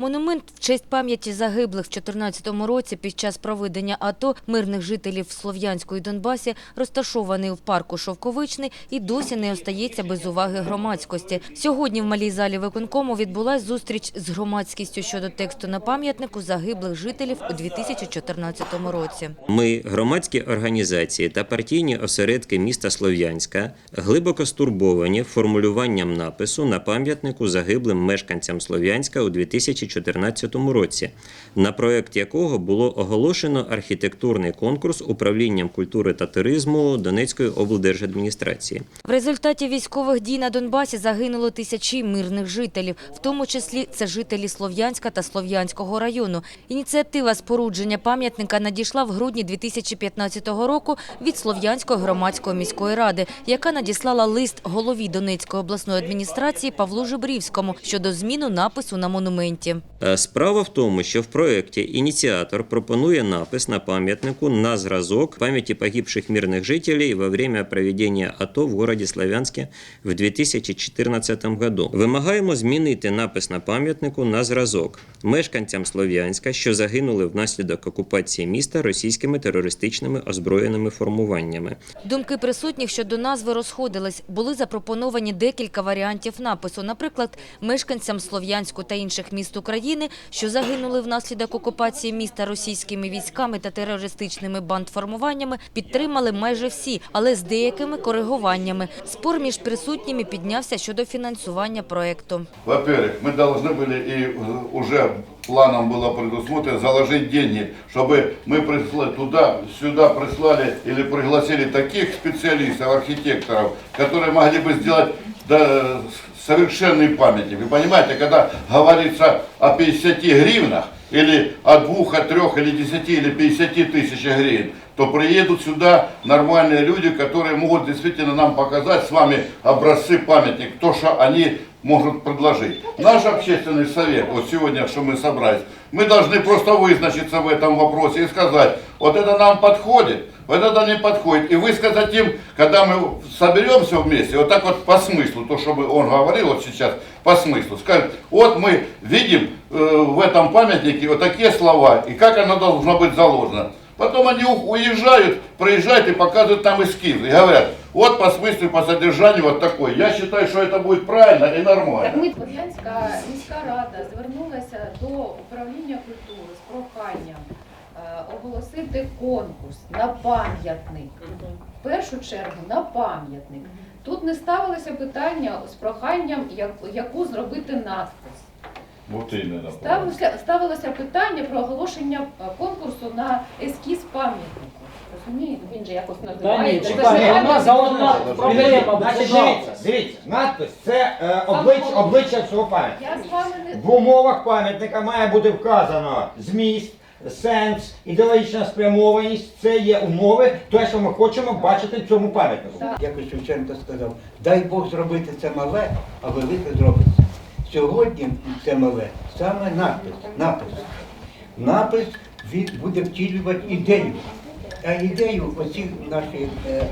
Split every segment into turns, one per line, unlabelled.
Монумент в честь пам'яті загиблих в 2014 році під час проведення АТО мирних жителів Слов'янську і Донбасі розташований в парку Шовковичний і досі не остається без уваги громадськості. Сьогодні в малій залі виконкому відбулась зустріч з громадськістю щодо тексту на пам'ятнику загиблих жителів у 2014 році.
Ми, громадські організації та партійні осередки міста Слов'янська, глибоко стурбовані формулюванням напису на пам'ятнику загиблим мешканцям Слов'янська у 2014 році, на проект якого було оголошено архітектурний конкурс управлінням культури та туризму Донецької облдержадміністрації.
В результаті військових дій на Донбасі загинуло тисячі мирних жителів, в тому числі це жителі Слов'янська та Слов'янського району. Ініціатива спорудження пам'ятника надійшла в грудні 2015 року від Слов'янської громадської міської ради, яка надіслала лист голові Донецької обласної адміністрації Павлу Жебрівському щодо зміну напису на монументі.
Е, Справа в тому, що в проєкті ініціатор пропонує напис на пам'ятнику на зразок пам'яті погибших мирних жителей во время проведення АТО в городі Славянське в 2014 году. Вимагаємо змінити напис на пам'ятнику на зразок мешканцям Слов'янська, що загинули внаслідок окупації міста російськими терористичними озброєними формуваннями.
Думки присутніх щодо назви розходились. Були запропоновані декілька варіантів напису. Наприклад, мешканцям Слов'янську та інших міст України, що загинули внаслідок окупації міста російськими військами та терористичними бандформуваннями, підтримали майже всі, але з деякими коригуваннями. Спор між присутніми піднявся щодо фінансування проекту.
Во-первых, мы должны были и э, уже планом было предусмотрено заложить деньги, чтобы мы прислали туда, сюда прислали или пригласили таких специалистов, архитекторов, которые могли бы сделать да, совершенный памятник. Вы понимаете, когда говорится о 50 гривнах, или о двух, о трех, или десяти, или 50 тысяч гривен, то приедут сюда нормальные люди, которые могут действительно нам показать с вами образцы памятник, то, что они могут предложить. Наш общественный совет, вот сегодня, что мы собрались, мы должны просто вызначиться в этом вопросе и сказать, вот это нам подходит, вот это не подходит. И высказать им, когда мы соберемся вместе, вот так вот по смыслу, то, что мы- он говорил вот сейчас, по смыслу, скажет, вот мы видим э, в этом памятнике вот такие слова, и как оно должно быть заложено. Потом они уезжают, приезжают и показывают нам эскизы. И говорят, вот по смыслу по содержанию вот такой. Я считаю, что это будет правильно и
Так
нормально.
ми Слов'янська міська рада звернулася до управління культури з проханням оголосити конкурс на пам'ятник. В першу чергу на пам'ятник. Тут не ставилося питання з проханням, яку зробити надпис. Ставилося, ставилося питання про оголошення е, конкурсу на ескіз пам'ятнику. Розумієте, він же якось називається.
Дивіться, дивіться, надпис це е, обличчя, обличчя всього пам'ятника.
Я з вами не
В умовах пам'ятника має бути вказано зміст, сенс, ідеологічна спрямованість. Це є умови, те, що ми хочемо бачити в цьому пам'ятнику.
Якось Шевченко сказав, дай Бог зробити це мале, а велике зробиться. Сьогодні це мале саме напис. Напис, напис він буде втілювати ідею. А ідею оці наші е, е,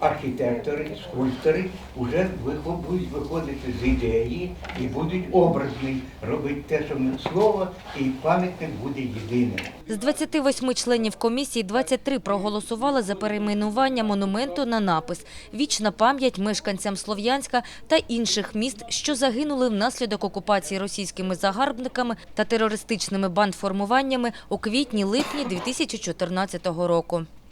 архітектори, скульптори вже будуть виходити з ідеї і будуть образні робити те, що слово, і пам'ятник буде єдиним.
З 28 членів комісії 23 проголосували за перейменування монументу на напис «Вічна пам'ять мешканцям Слов'янська та інших міст, що загинули внаслідок окупації російськими загарбниками та терористичними бандформуваннями у квітні-липні 2014 року».